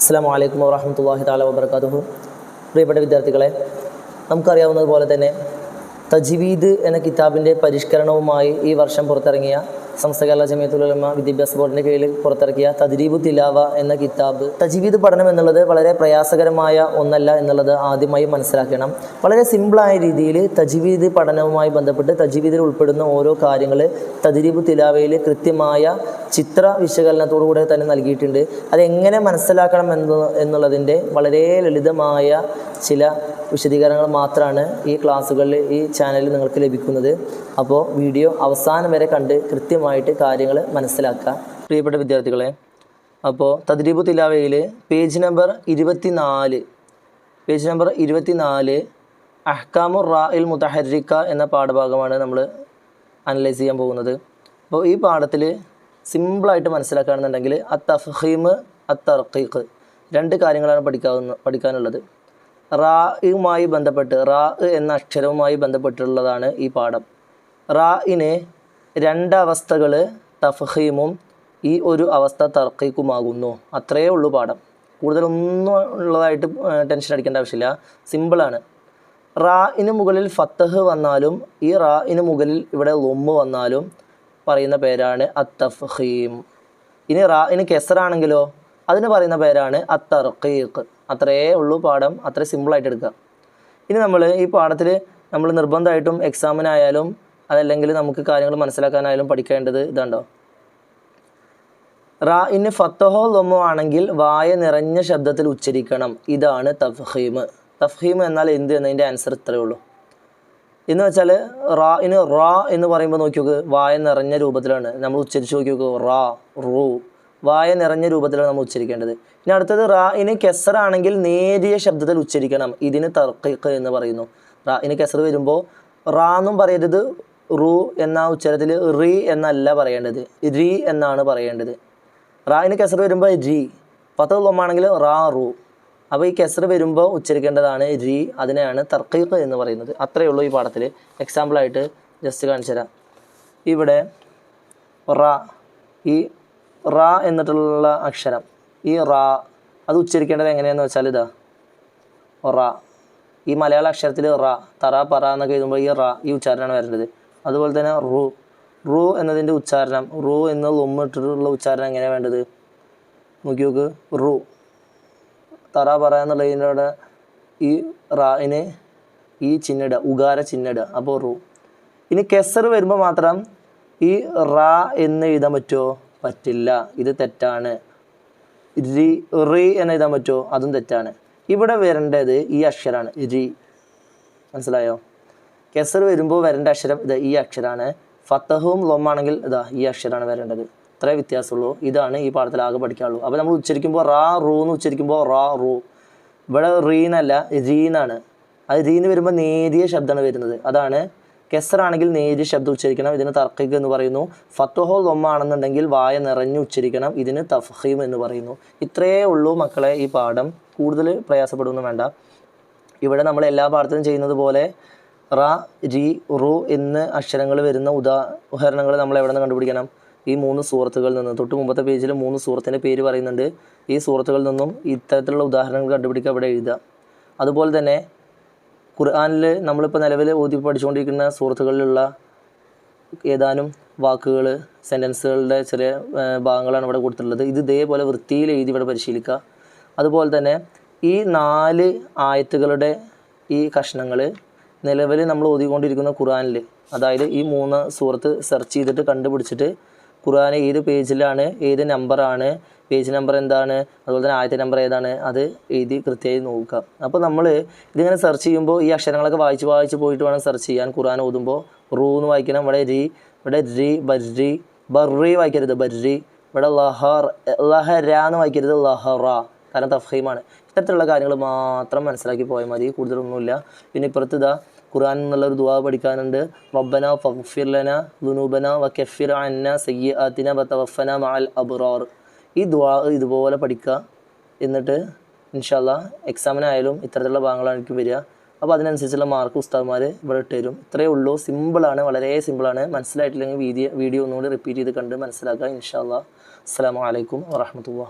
അസ്സാം വലൈക്കും വാഹമത്തല്ലാഹി താല വബർക്കാത്തുഹു പ്രിയപ്പെട്ട വിദ്യാർത്ഥികളെ നമുക്കറിയാവുന്നതുപോലെ തന്നെ തജ്വീദ് എന്ന കിതാബിന്റെ പരിഷ്കരണവുമായി ഈ വർഷം പുറത്തിറങ്ങിയ സംസ്ഥ കേരള ജമിയത്തുലമ വിദ്യാഭ്യാസ ബോർഡിന്റെ കീഴിൽ പുറത്തിറക്കിയ തദ്രീബു തിലാവ എന്ന കിതാബ്. തജ്വീദ് പഠനം എന്നുള്ളത് വളരെ പ്രയാസകരമായ ഒന്നല്ല എന്നുള്ളത് ആദ്യമായി മനസ്സിലാക്കണം. വളരെ സിമ്പിളായ രീതിയിൽ തജ്വീദ് പഠനവുമായി ബന്ധപ്പെട്ട് തജ്വീദിൽ ഉൾപ്പെടുന്ന ഓരോ കാര്യങ്ങൾ തദ്രീബു തിലാവയിൽ കൃത്യമായ ചിത്ര വിശകലനത്തോടുകൂടെ തന്നെ നൽകിയിട്ടുണ്ട്. അതെങ്ങനെ മനസ്സിലാക്കണം എന്ന് എന്നുള്ളതിന്റെ വളരെ ലളിതമായ ചില വിശദീകരണങ്ങൾ മാത്രമാണ് ഈ ക്ലാസ്സുകളിൽ ഈ ചാനലിൽ നിങ്ങൾക്ക് ലഭിക്കുന്നത്. അപ്പോൾ വീഡിയോ അവസാനം വരെ കണ്ട് കൃത്യമായിട്ട് കാര്യങ്ങൾ മനസ്സിലാക്കുക. പ്രിയപ്പെട്ട വിദ്യാർത്ഥികളെ അപ്പോൾ തദ്രീബു തിലാവയിൽ പേജ് നമ്പർ ഇരുപത്തി നാല് പേജ് നമ്പർ ഇരുപത്തി നാല് അഹ്കാമു റാ ഇൽ മുതഹരിക്ക എന്ന പാഠഭാഗമാണ് നമ്മൾ അനലൈസ് ചെയ്യാൻ പോകുന്നത്. അപ്പോൾ ഈ പാഠത്തിൽ സിമ്പിളായിട്ട് മനസ്സിലാക്കുകയാണെന്നുണ്ടെങ്കിൽ അ തഫീമ് അ തർക്കീഖ് രണ്ട് കാര്യങ്ങളാണ് പഠിക്കാവുന്ന പഠിക്കാനുള്ളത്. റായുമായി ബന്ധപ്പെട്ട് റാ എന്ന അക്ഷരവുമായി ബന്ധപ്പെട്ടുള്ളതാണ് ഈ പാഠം. റായിന് രണ്ട് അവസ്ഥകൾ തഫഹീമും ഈ ഒരു അവസ്ഥ തർക്കീക്കുമാകുന്നു. അത്രയേ ഉള്ളൂ പാഠം. കൂടുതലൊന്നും ഉള്ളതായിട്ട് ടെൻഷൻ അടിക്കേണ്ട ആവശ്യമില്ല. സിമ്പിളാണ് റായിന് മുകളിൽ ഫത്തഹ് വന്നാലും ഈ റായിന് മുകളിൽ ഇവിടെ ലൊമ്മ് വന്നാലും പറയുന്ന പേരാണ് അത്തഫഹീം. ഇനി റായിന് കെസറാണെങ്കിലോ അതിന് പറയുന്ന പേരാണ് അത്തർക്കീഖ് അത്രയേ ഉള്ളൂ പാഠം. അത്ര സിമ്പിളായിട്ട് എടുക്കുക. ഇനി നമ്മൾ ഈ പാഠത്തിൽ നമ്മൾ നിർബന്ധമായിട്ടും എക്സാമിനായാലും അതല്ലെങ്കിൽ നമുക്ക് കാര്യങ്ങൾ മനസ്സിലാക്കാനായാലും പഠിക്കേണ്ടത് ഇതുണ്ടോ? ഇന് ഫത്തഹോ ലൊമോ ആണെങ്കിൽ വായ നിറഞ്ഞ ശബ്ദത്തിൽ ഉച്ചരിക്കണം. ഇതാണ് തഫ്ഹീം. തഫ്ഹീം എന്നാൽ എന്ത് എന്നതിന്റെ ആൻസർ ഇത്രയേ ഉള്ളൂ. എന്ന് വെച്ചാൽ റാ ഇന് റാ എന്ന് പറയുമ്പോൾ നോക്കി നോക്ക് വായ നിറഞ്ഞ രൂപത്തിലാണ്. നമ്മൾ ഉച്ചരിച്ച് നോക്കി നോക്കൂ റാ റൂ. വായ നിറഞ്ഞ രൂപത്തിലാണ് നമ്മൾ ഉച്ചരിക്കേണ്ടത്. ഇനി അടുത്തത് റാ ഇന് കെസർ ആണെങ്കിൽ നേരിയ ശബ്ദത്തിൽ ഉച്ചരിക്കണം. ഇതിന് തർക്കിക്ക് എന്ന് പറയുന്നു. റാ ഇന് കെസർ വരുമ്പോൾ റാ എന്നും പറയരുത് റു എന്ന ഉച്ചാരത്തിൽ റി എന്നല്ല പറയേണ്ടത്. റി എന്നാണ് പറയേണ്ടത്. റായിന് കെസർ വരുമ്പോൾ രി. പത്ത് ലൊമ്മാണെങ്കിൽ റാ റു. അപ്പോൾ ഈ കെസർ വരുമ്പോൾ ഉച്ചരിക്കേണ്ടതാണ് റി അതിനെയാണ് തർക്കീഖ് എന്ന് പറയുന്നത്. അത്രയേ ഉള്ളൂ ഈ പാഠത്തിൽ. എക്സാമ്പിളായിട്ട് ജസ്റ്റ് കാണിച്ചു തരാം. ഇവിടെ റാ. ഈ റാ എന്നിട്ടുള്ള അക്ഷരം. ഈ റാ. അത് ഉച്ചരിക്കേണ്ടത് എങ്ങനെയാണെന്ന് വെച്ചാൽ ഇതാ. റാ. ഈ മലയാള അക്ഷരത്തിൽ റ. തറ പറ എന്നൊക്കെ എഴുതുമ്പോൾ ഈ റാ ഈ ഉച്ചാരണമാണ് വരേണ്ടത്. അതുപോലെ തന്നെ റു റു എന്നതിന്റെ ഉച്ചാരണം റു എന്ന ലൊമ്മിട്ടിട്ടുള്ള ഉച്ചാരണം എങ്ങനെയാണ് വേണ്ടത്? നോക്കി നോക്ക്. റു. തറ പറ എന്നുള്ളതിന്റെ ഈ റായിന് ഈ ചിഹ്നട ഉകാര ചിഹ്നട അപ്പോൾ റു. ഇനി കെസർ വരുമ്പോൾ മാത്രം ഈ റാ എന്ന് എഴുതാൻ പറ്റുമോ? പറ്റില്ല. ഇത് തെറ്റാണ്. രി റി എന്ന് എഴുതാൻ പറ്റുമോ? അതും തെറ്റാണ്. ഇവിടെ വരേണ്ടത് ഈ അക്ഷരമാണ് രി. മനസ്സിലായോ? കെസർ വരുമ്പോൾ വരേണ്ട അക്ഷരം ഇത് ഈ അക്ഷരമാണ് ഫത്തഹവും ലൊമ്മാണെങ്കിൽ ഇതാ ഈ അക്ഷരമാണ് വരേണ്ടത്. ഇത്രേ വ്യത്യാസമുള്ളൂ. ഇതാണ് ഈ പാഠത്തിൽ ആകെ പഠിക്കാനുള്ളൂ. അപ്പോൾ നമ്മൾ ഉച്ചരിക്കുമ്പോൾ റാ റൂ എന്ന് ഉച്ചരിക്കുമ്പോൾ റാ റൂ. ഇവിടെ റീനല്ല റീനാണ് അത് റീന്ന് വരുമ്പോൾ നേരിയ ശബ്ദമാണ് വരുന്നത്. അതാണ് കെസറാണെങ്കിൽ നേരിയ ശബ്ദം ഉച്ചരിക്കണം ഇതിന് തർക്കിക്ക് എന്ന് പറയുന്നു. ഫത്തോഹോ ലൊമ്മാണെന്നുണ്ടെങ്കിൽ വായ നിറഞ്ഞു ഉച്ചരിക്കണം ഇതിന് തഫഹീം എന്ന് പറയുന്നു. ഇത്രയേ ഉള്ളൂ മക്കളെ ഈ പാഠം. കൂടുതൽ പ്രയാസപ്പെടുന്നു വേണ്ട. ഇവിടെ നമ്മൾ എല്ലാ പാഠത്തിലും ചെയ്യുന്നത് പോലെ റ രി റു എന്ന് അക്ഷരങ്ങൾ വരുന്ന ഉദാഹരണങ്ങൾ നമ്മൾ എവിടെ നിന്ന് കണ്ടുപിടിക്കണം? ഈ മൂന്ന് സൂറത്തുകളിൽ നിന്ന്. തൊട്ട് മുമ്പത്തെ പേജിൽ മൂന്ന് സൂറത്തിന്റെ പേര് പറയുന്നുണ്ട്. ഈ സൂറത്തുകളിൽ നിന്നും ഇത്തരത്തിലുള്ള ഉദാഹരണങ്ങൾ കണ്ടുപിടിക്കുക അവിടെ എഴുതുക. അതുപോലെ തന്നെ ഖുർആാനിൽ നമ്മളിപ്പോൾ നിലവിൽ ഓതി പഠിച്ചുകൊണ്ടിരിക്കുന്ന സുഹൃത്തുക്കളിലുള്ള ഏതാനും വാക്കുകൾ സെന്റൻസുകളുടെ ചെറിയ ഭാഗങ്ങളാണ് ഇവിടെ കൊടുത്തിട്ടുള്ളത്. ഇത് ഇതേപോലെ വൃത്തിയിൽ എഴുതി ഇവിടെ പരിശീലിക്കുക. അതുപോലെ തന്നെ ഈ നാല് ആയത്തുകളുടെ ഈ കഷ്ണങ്ങൾ നിലവിൽ നമ്മൾ ഓതിക്കൊണ്ടിരിക്കുന്ന ഖുറാനിൽ അതായത് ഈ മൂന്ന് സൂറത്ത് സെർച്ച് ചെയ്തിട്ട് കണ്ടുപിടിച്ചിട്ട് ഖുറാൻ ഏത് പേജിലാണ് ഏത് നമ്പറാണ് പേജ് നമ്പർ എന്താണ് അതുപോലെ തന്നെ ആദ്യത്തെ നമ്പർ ഏതാണ് അത് എഴുതി കൃത്യമായി നോക്കുക. അപ്പോൾ നമ്മൾ ഇതിങ്ങനെ സെർച്ച് ചെയ്യുമ്പോൾ ഈ അക്ഷരങ്ങളൊക്കെ വായിച്ച് വായിച്ച് പോയിട്ട് വേണം സെർച്ച് ചെയ്യാൻ. ഖുറാൻ ഓതുമ്പോൾ റൂ എന്ന് വായിക്കണം. ഇവിടെ രി ഇവിടെ രി ബർരി ബർറി വായിക്കരുത്. ബർരി ഇവിടെ ലഹർ ലഹര എന്ന് വായിക്കരുത്. ലഹറ കാരണം തഫീമാണ് ഇത്തരത്തിലുള്ള കാര്യങ്ങൾ മാത്രം മനസ്സിലാക്കി പോയാൽ മതി. കൂടുതലൊന്നുമില്ല. പിന്നെ ഇപ്പുറത്ത് ഇതാ ഖുർആൻ എന്നുള്ള ഒരു ദുവാ പഠിക്കാനുണ്ട്. റബ്ബന ഫഗ്ഫിർലന ദുനൂബന വ കഫിർ അന്ന സയ്യാത്തിന വതവഫന മഅൽ അബ്റാർ. ഈ ദുവാ ഇതുപോലെ പഠിക്കുക. എന്നിട്ട് ഇൻഷാല്ല എക്സാമിനായാലും ഇത്തരത്തിലുള്ള ഭാഗങ്ങളാണ് എനിക്ക് വരിക. അപ്പോൾ അതിനനുസരിച്ചുള്ള മാർക്ക് ഉസ്താദ്മാർ ഇവിടെ ഇട്ട് തരും. ഇത്രയേ ഉള്ളൂ. സിമ്പിളാണ്. വളരെ സിമ്പിളാണ്. മനസ്സിലായിട്ടില്ലെങ്കിൽ വീഡിയോ വീഡിയോ ഒന്നുകൂടി റിപ്പീറ്റ് ചെയ്ത് കണ്ട് മനസ്സിലാക്കുക ഇൻഷാല്ല അസ്സാം വലൈക്കും വാഹമത്തുള്ള